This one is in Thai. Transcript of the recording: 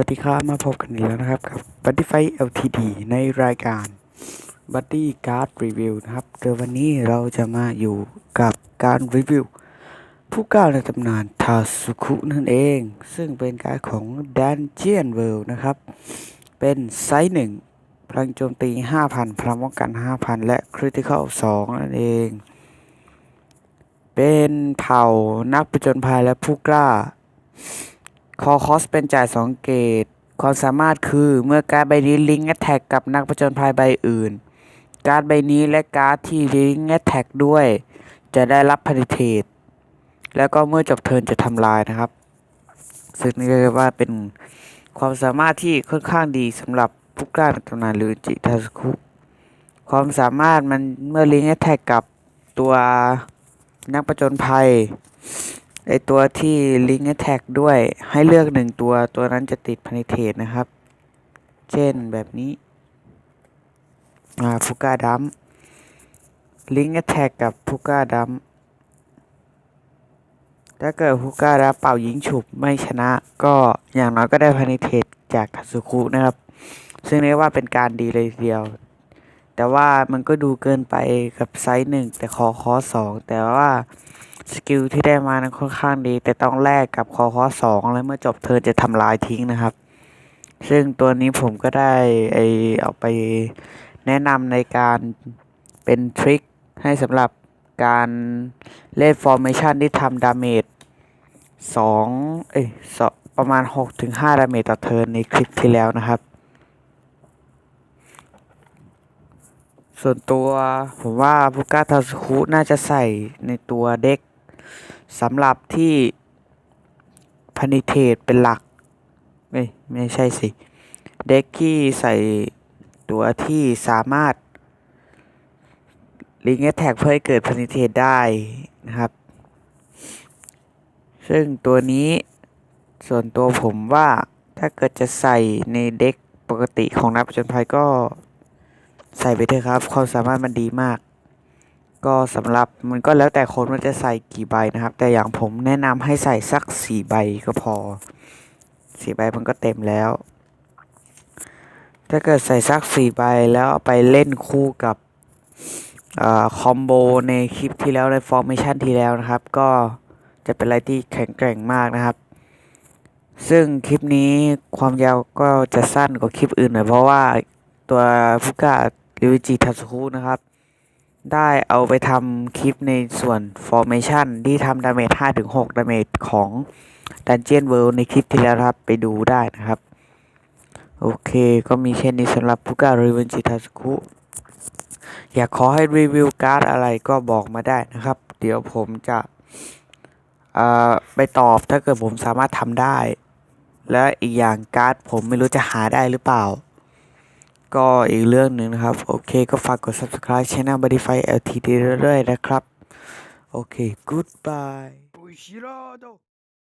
วัสดีครับ มาพบกันอีกแล้วนะครับกับ Buddyfy LTD ในรายการ Buddy Card Review นะครับโดยวันนี้เราจะมาอยู่กับการรีวิว ผู้กล้าในตำนานทาสุคุนั่นเอง ซึ่งเป็นการของ Dungeon World นะครับ เป็นไซส์หนึ่งพลังโจมตี 5,000 พลังป้องกัน 5,000 และ Critical 2นั่นเอง เป็นเผ่านักผจญภัยและผู้กล้า คอคอสเป็นจ่ายสองเกต ความสามารถคือเมื่อการ์ดใบนี้ลิงก์แอตแทกกับนักผจญภัยใบอื่น การ์ดใบนี้และการ์ดที่ลิงก์แอตแทกด้วย จะได้รับพันธิเทตแล้วก็เมื่อจบเทิร์นจะทำลายนะครับ ซึ่งนี่เรียกว่าเป็นความสามารถที่ค่อนข้างดีสำหรับผู้กล้าในตำนานหรือจิทาสคุความสามารถมันเมื่อลิงก์แอตแทกกับตัวนักผจญภัย ไอตัวที่ลิงก์แท็กด้วยให้เลือกหนึ่งตัวตัวนั้นจะติดพนิเทตนะครับ เช่นแบบนี้อ่าฟูก้าดัมลิงก์แท็กกับฟูก้าดัมถ้าเกิดฟูก้าดัมเป่ายิงฉุบไม่ชนะ ก็อย่างน้อยก็ได้พนิเทตจากคาสุคุนะครับ ซึ่งเรียกว่าเป็นการดีเลยเดียว แต่ว่ามันก็ดูเกินไปกับไซส์หนึ่งแต่คอคอสองแต่ว่า สกิลที่ได้มานั้นค่อนข้างดี แต่ต้องแลกกับคอคอสองแล้วเมื่อจบเทินจะทำลายทิ้งนะครับ ซึ่งตัวนี้ผมก็ได้ไอเอาไปแนะนำในการเป็นทริคให้สำหรับการเล่นฟอร์เมชันที่ทำดาเมจสองเอ้ยสองประมาณ6ถึง5ดาเมจต่อเทิร์นในคลิปที่แล้วนะครับ ส่วนตัวผมว่าพุก้าทาสคุน่าจะใส่ในตัวเด็ก สำหรับที่พนิเทตเป็นหลัก ไม่ไม่ใช่สิ เด็กที่ใส่ตัวที่สามารถลิงก์แท็กเพื่อให้เกิดพนิเทตได้นะครับ ซึ่งตัวนี้ส่วนตัวผมว่าถ้าเกิดจะใส่ในเด็กปกติของนักผจญภัยก็ใส่ไปเถอะครับ ความสามารถมันดีมาก ก็สำหรับมันก็แล้วแต่คนว่าจะใส่กี่ใบนะครับ แต่อย่างผมแนะนำให้ใส่สักสี่ใบก็พอสี่ใบมันก็เต็มแล้ว ถ้าเกิดใส่สักสี่ใบแล้วเอาไปเล่นคู่กับคอมโบในคลิปที่แล้วในฟอร์เมชันที่แล้วนะครับ ก็จะเป็นอะไรที่แข็งแกร่งมากนะครับ ซึ่งคลิปนี้ความยาวก็จะสั้นกว่าคลิปอื่นหน่อยเพราะว่าตัวฟุกะริวจิทัสุคุนะครับ ได้เอาไปทำคลิปในส่วน Formation ที่ทำดาเมจ5-6ดาเมจของ Dungeon World ในคลิปที่แล้วครับไปดูได้นะครับ โอเคก็มีเช่นนี้สำหรับผู้การรีวิวจิทาสคุอยากขอให้รีวิวการ์ดอะไรก็บอกมาได้นะครับ เดี๋ยวผมจะไปตอบถ้าเกิดผมสามารถทำได้ และอีกอย่างการ์ดผมไม่รู้จะหาได้หรือเปล่า ก็อีกเรื่องหนึ่งนะครับ โอเคก็ฝากกด subscribe channel b o d y f y LTD เรื่อยๆนะครับ โอเค goodbye